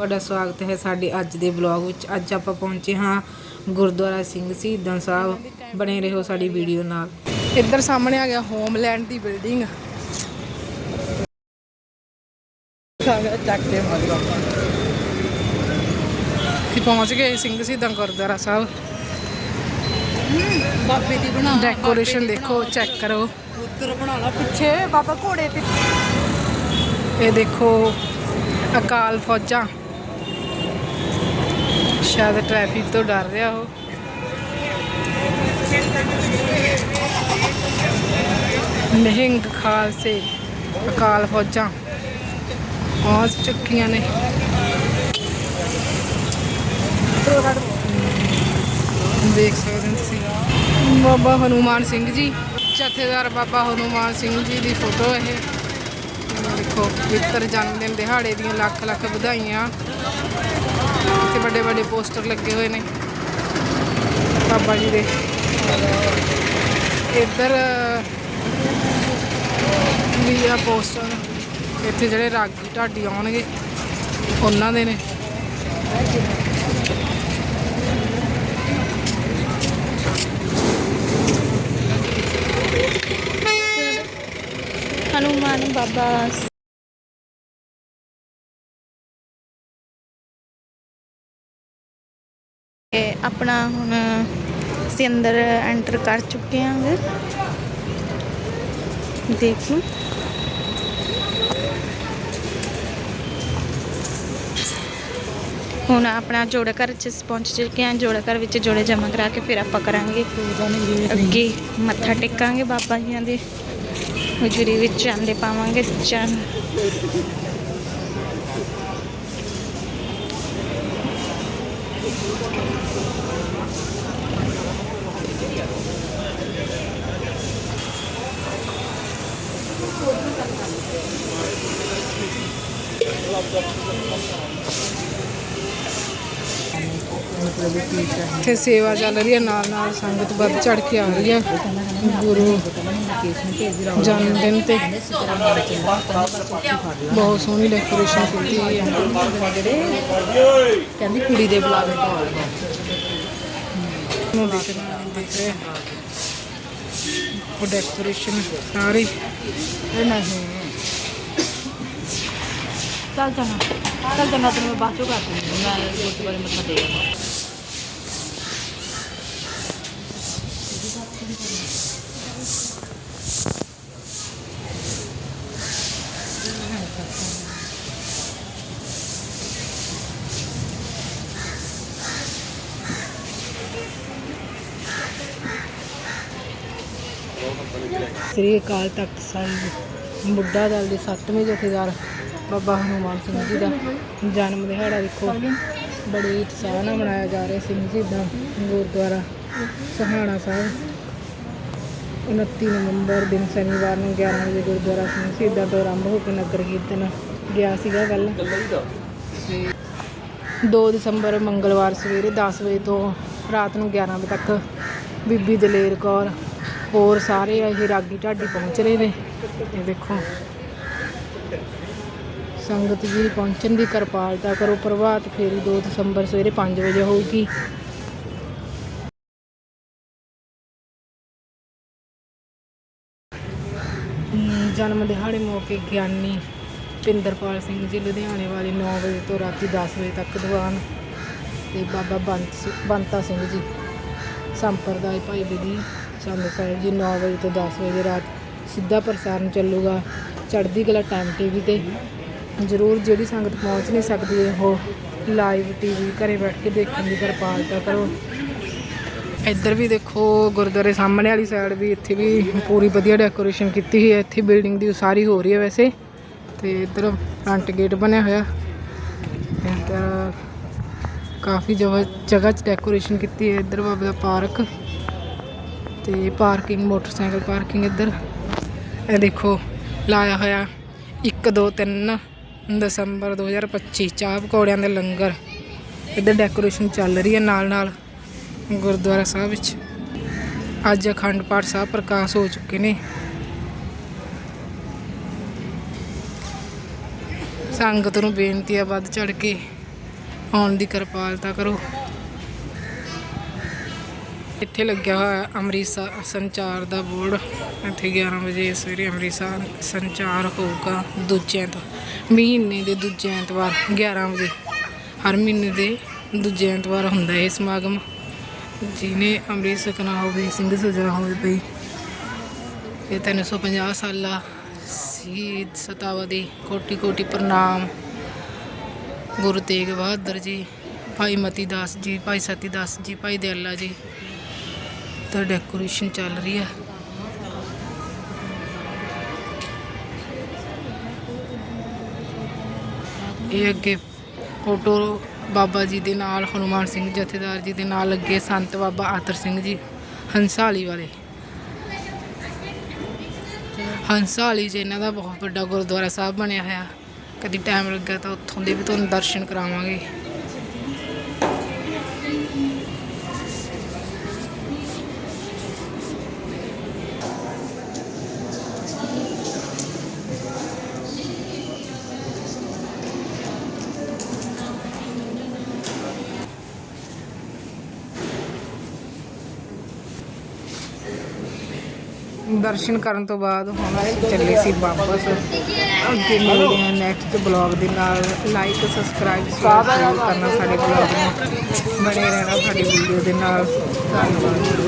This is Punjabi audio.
ਤੁਹਾਡਾ ਸਵਾਗਤ ਹੈ ਸਾਡੇ ਅੱਜ ਦੇ ਵਲੌਗ ਵਿੱਚ। ਅੱਜ ਆਪਾਂ ਪਹੁੰਚੇ ਹਾਂ ਗੁਰਦੁਆਰਾ ਸਿੰਘ ਸ਼ਹੀਦਾਂ ਸਾਹਿਬ। ਬਣੇ ਰਹੋ ਸਾਡੀ ਵੀਡੀਓ ਨਾਲ। ਇੱਧਰ ਸਾਹਮਣੇ ਆ ਗਿਆ ਹੋਮਲੈਂਡ ਦੀ ਬਿਲਡਿੰਗ। ਚੱਕ ਕੇ ਪਹੁੰਚ ਗਏ ਸਿੰਘ ਸ਼ਹੀਦਾਂ ਗੁਰਦੁਆਰਾ ਸਾਹਿਬ। ਬਾਬੇ ਦੀ ਬਣਾ ਡੈਕੋਰੇਸ਼ਨ ਦੇਖੋ ਚੈੱਕ ਕਰੋ। ਉੱਤਰ ਬਣਾ ਲਾ ਪਿੱਛੇ ਬਾਬਾ ਘੋੜੇ ਤੇ। ਇਹ ਦੇਖੋ ਅਕਾਲ ਫੌਜਾਂ। ਸ਼ਾਇਦ ਟ੍ਰੈਫਿਕ ਤੋਂ ਡਰ ਰਿਹਾ ਉਹ। ਨਿਹੰਗ ਖਾਲਸੇ, ਅਕਾਲ ਫੌਜਾਂ। ਪਹੁੰਚ ਚੁੱਕੀਆਂ ਨੇ। ਦੇਖ ਸਕਦੇ ਹੋ ਤੁਸੀਂ। ਬਾਬਾ ਹਨੂਮਾਨ ਸਿੰਘ ਜੀ, ਜਥੇਦਾਰ ਬਾਬਾ ਹਨੂਮਾਨ ਸਿੰਘ ਜੀ ਦੀ ਫੋਟੋ ਇਹ। ਦੇਖੋ ਪਵਿੱਤਰ ਜਨਮ ਦਿਨ ਦਿਹਾੜੇ ਦੀਆਂ ਲੱਖ ਲੱਖ ਵਧਾਈਆਂ। ਤੇ ਵੱਡੇ ਵੱਡੇ ਪੋਸਟਰ ਲੱਗੇ ਹੋਏ ਨੇ। ਬਾਬਾ ਜੀ ਦੇ। ਇੱਧਰ, ਵੀ ਆ ਪੋਸਟਰ। ਇੱਥੇ ਜਿਹੜੇ ਰਾਗੀ ਢਾਡੀ ਆਉਣਗੇ, ਉਹਨਾਂ ਦੇ ਨੇ। ਹਨੂਮਾਨ ਬਾਬਾ ਇਹ ਆਪਣਾ ਹੁਣ ਅਸੀਂ ਅੰਦਰ ਐਂਟਰ ਕਰ ਚੁੱਕੇ ਹਾਂ ਦੇਖੋ। ਹੁਣ ਆਪਣਾ ਜੋੜਾ ਘਰ ਚ ਅਸੀਂ ਪਹੁੰਚ ਚੁੱਕੇ ਹਾਂ। ਜੋੜਾ ਘਰ ਵਿੱਚ ਜੋੜੇ ਜਮ੍ਹਾਂ ਕਰਾ ਕੇ ਫਿਰ ਆਪਾਂ ਕਰਾਂਗੇ। ਅੱਗੇ ਮੱਥਾ ਟੇਕਾਂਗੇ ਬਾਬਾ ਜੀਆਂ ਦੇ। ਹਜ਼ੂਰੀ ਵਿੱਚ ਚਾਂਦੇ ਪਾਵਾਂਗੇ। ਚੰਨ そう。ਇੱਥੇ ਸੇਵਾ ਚੱਲ ਰਹੀ ਹੈ, ਨਾਲ ਨਾਲ ਸੰਗਤ ਵੱਧ ਚੜ ਕੇ ਆ ਰਹੀ ਹੈ। ਗੁਰੂ ਜਨਮ ਦਿਨ ਤੇ ਬਹੁਤ ਸੋਹਣੀ ਡੈਕੋਰੇਸ਼ਨ ਕੀਤੀ ਹੋਈ ਹੈ। ਕਹਿੰਦੀ ਕੁੜੀ ਦੇ ਬੁਲਾਵੇ ਨੂੰ ਦੇਖ ਰਹੇ। ਉਹ ਡੈਕੋਰੇਸ਼ਨ ਸਾਰੀ। ਇਹ ਨਹੀਂ। ਚੱਲ ਜਾਣਾ ਚੱਲ ਜਾਣਾ ਤੈਨੂੰ ਬਾਅਦ ਚੋਂ ਕਰ ਦੂੰਗੀ ਮੈਂ ਗੁਰਦੁਆਰੇ ਮੱਥਾ ਦੇ ਸ੍ਰੀ ਅਕਾਲ ਤਖਤ ਸਾਹਿਬ ਬੁੱਢਾ ਦਲ ਦੇ 7ਵੇਂ ਜਥੇਦਾਰ ਬਾਬਾ ਹਨੂਮਾਨ ਸਿੰਘ ਜੀ ਦਾ ਜਨਮ ਦਿਹਾੜਾ ਦੇਖੋ। ਬੜੀ ਉਤਸ਼ਾਹ ਨਾਲ ਮਨਾਇਆ ਜਾ ਰਿਹਾ ਸਿੰਘ ਜੀ ਦਾ ਗੁਰਦੁਆਰਾ ਸਹਾਣਾ ਸਾਹਿਬ। 29 ਨਵੰਬਰ ਦਿਨ ਸ਼ਨੀਵਾਰ ਨੂੰ 11 ਵਜੇ ਗੁਰਦੁਆਰਾ ਸਿੰਘ ਸ਼ਹੀਦਾਂ ਤੋਂ ਆਰੰਭ ਹੋ ਕੇ ਨਗਰ ਕੀਰਤਨ ਗਿਆ ਸੀਗਾ ਪਹਿਲਾਂ। ਤੇ 2 ਦਸੰਬਰ ਮੰਗਲਵਾਰ ਸਵੇਰੇ 10 ਵਜੇ ਤੋਂ ਰਾਤ ਨੂੰ 11 ਵਜੇ ਤੱਕ ਬੀਬੀ ਦਲੇਰ ਕੌਰ ਹੋਰ ਸਾਰੇ ਇਹ ਰਾਗੀ ਢਾਡੀ ਪਹੁੰਚ ਰਹੇ ਨੇ। ਇਹ ਦੇਖੋ ਸੰਗਤ ਜੀ ਪਹੁੰਚਣ ਦੀ ਕਿਰਪਾਲਤਾ ਕਰੋ, ਪ੍ਰਭਾਤ ਫੇਰੀ 2 ਦਸੰਬਰ ਸਵੇਰੇ 5 ਵਜੇ ਹੋਊਗੀ। ਜਨਮ ਦਿਹਾੜੇ ਮੌਕੇ ਗਿਆਨੀ ਪਿੰਦਰਪਾਲ ਸਿੰਘ ਜੀ ਲੁਧਿਆਣੇ ਵਾਲੇ 9 ਵਜੇ ਤੋਂ ਰਾਤੀ 10 ਵਜੇ ਤੱਕ ਦੀਵਾਨ ਤੇ ਬਾਬਾ ਬੰਤ ਸਿ- ਬੰਤਾ ਸਿੰਘ ਜੀ, ਸੰਪਰਦਾਇ ਭਾਈ ਵਿਧੀ ਚੰਦ ਸਾਹਿਬ ਜੀ 9 ਵਜੇ ਤੋਂ 10 ਵਜੇ ਰਾਤ ਸਿੱਧਾ ਪ੍ਰਸਾਰਣ ਚੱਲੂਗਾ, ਚੜ੍ਹਦੀ ਕਲਾ ਟਾਈਮ ਟੀਵੀ ਤੇ। ਜ਼ਰੂਰ ਜਿਹੜੀ ਸੰਗਤ ਪਹੁੰਚ ਨਹੀਂ ਸਕਦੀ, ਉਹ ਲਾਈਵ ਟੀਵੀ ਘਰੇ ਬੈਠ ਕੇ ਦੇਖਣ ਦੀ ਕਿਰਪਾਲਤਾ ਕਰੋ। ਇੱਧਰ ਵੀ ਦੇਖੋ, ਗੁਰਦੁਆਰੇ ਸਾਹਮਣੇ ਵਾਲੀ ਸਾਈਡ ਵੀ ਇੱਥੇ ਵੀ ਪੂਰੀ ਵਧੀਆ ਡੈਕੋਰੇਸ਼ਨ ਕੀਤੀ ਹੋਈ ਹੈ। ਇੱਥੇ ਬਿਲਡਿੰਗ ਦੀ ਉਸਾਰੀ ਹੋ ਰਹੀ ਹੈ ਵੈਸੇ। ਤੇ ਇੱਧਰ ਫਰੰਟ ਗੇਟ ਬਣਿਆ ਹੋਇਆ। ਇੱਧਰ ਕਾਫੀ ਜਗ੍ਹਾ ਜਗ੍ਹਾ 'ਚ ਡੈਕੋਰੇਸ਼ਨ ਕੀਤੀ ਹੈ। ਇੱਧਰ ਬਾਬਾ ਦਾ ਪਾਰਕ। ਤੇ ਪਾਰਕਿੰਗ, ਮੋਟਰਸਾਈਕਲ ਪਾਰਕਿੰਗ ਇੱਧਰ। ਇਹ ਦੇਖੋ, ਲਾਇਆ ਹੋਇਆ 1 2 3 ਦਸੰਬਰ 2025 ਚਾਹ ਪਕੌੜਿਆਂ ਦੇ ਲੰਗਰ। ਇੱਧਰ ਡੈਕੋਰੇਸ਼ਨ ਚੱਲ ਰਹੀ ਹੈ ਨਾਲ ਨਾਲ ਗੁਰਦੁਆਰਾ ਸਾਹਿਬ ਵਿੱਚ। ਅੱਜ ਅਖੰਡ ਪਾਠ ਸਾਹਿਬ ਪ੍ਰਕਾਸ਼ ਹੋ ਚੁੱਕੇ ਨੇ। ਸੰਗਤ ਨੂੰ ਬੇਨਤੀ ਆ ਵੱਧ ਚੜ ਕੇ ਆਉਣ ਦੀ ਕਿਰਪਾਲਤਾ ਕਰੋ। ਇੱਥੇ ਲੱਗਿਆ ਹੋਇਆ ਅੰਮ੍ਰਿਤਸਰ, ਸੰਚਾਰ ਦਾ ਬੋਰਡ। ਇੱਥੇ 11 ਵਜੇ ਸਵੇਰੇ ਅੰਮ੍ਰਿਤਸਰ, ਸੰਚਾਰ ਹੋਊਗਾ ਦੂਜੇ ਐਤਵਾਰ। ਮਹੀਨੇ ਦੇ ਦੂਜੇ ਐਤਵਾਰ 11 ਵਜੇ। ਹਰ ਮਹੀਨੇ ਦੇ ਦੂਜੇ ਐਤਵਾਰ ਹੁੰਦਾ ਇਹ ਸਮਾਗਮ। ਜਿਹਨੇ ਅੰਮ੍ਰਿਤ ਸਕਣਾ ਹੋਵੇ ਸਿੰਘ ਸਜਣਾ ਹੋਵੇ ਭਈ ਇਹ 350 ਸਾਲਾ ਸ਼ਹੀਦ ਸਤਾਵਾ ਦੀ ਕੋਟੀ ਕੋਟੀ ਪ੍ਰਣਾਮ। ਗੁਰੂ ਤੇਗ ਬਹਾਦਰ ਜੀ, ਭਾਈ ਮਤੀ ਦਾਸ ਜੀ, ਭਾਈ ਸਤੀ ਦਾਸ ਜੀ, ਭਾਈ ਦਿਆਲਾ ਜੀ। ਤਾਂ ਡੈਕੋਰੇਸ਼ਨ ਚੱਲ ਰਹੀ ਹੈ ਇਹ ਅੱਗੇ ਫੋਟੋ ਬਾਬਾ ਜੀ ਦੇ ਨਾਲ, ਹਨੂਮਾਨ ਸਿੰਘ ਜਥੇਦਾਰ ਜੀ ਦੇ ਨਾਲ ਲੱਗੇ ਸੰਤ ਬਾਬਾ ਆਤਰ ਸਿੰਘ ਜੀ, ਹੰਸਾਲੀ ਵਾਲੇ। ਹੰਸਾਲੀ ਜੀ ਇਹਨਾਂ ਦਾ ਬਹੁਤ ਵੱਡਾ ਗੁਰਦੁਆਰਾ ਸਾਹਿਬ ਬਣਿਆ ਹੋਇਆ, ਕਦੀ ਟਾਈਮ ਲੱਗਾ ਤਾਂ ਉੱਥੋਂ ਦੇ ਵੀ ਤੁਹਾਨੂੰ ਦਰਸ਼ਨ ਕਰਾਵਾਂਗੇ। ਦਰਸ਼ਨ ਕਰਨ ਤੋਂ ਬਾਅਦ ਹੁਣ ਅਸੀਂ ਚੱਲੇ ਸੀ ਵਾਪਸ। ਅੱਗੇ ਮਿਲਦੇ ਹਾਂ ਨੈਕਸਟ ਬਲੌਗ ਦੇ ਨਾਲ। ਲਾਈਕ ਸਬਸਕ੍ਰਾਈਬ ਜ਼ਰੂਰ ਕਰਨਾ ਸਾਡੇ ਬਲੌਗ ਨੂੰ। ਬਣੇ ਰਹਿਣਾ ਸਾਡੀ ਵੀਡੀਓ ਦੇ ਨਾਲ। ਧੰਨਵਾਦ।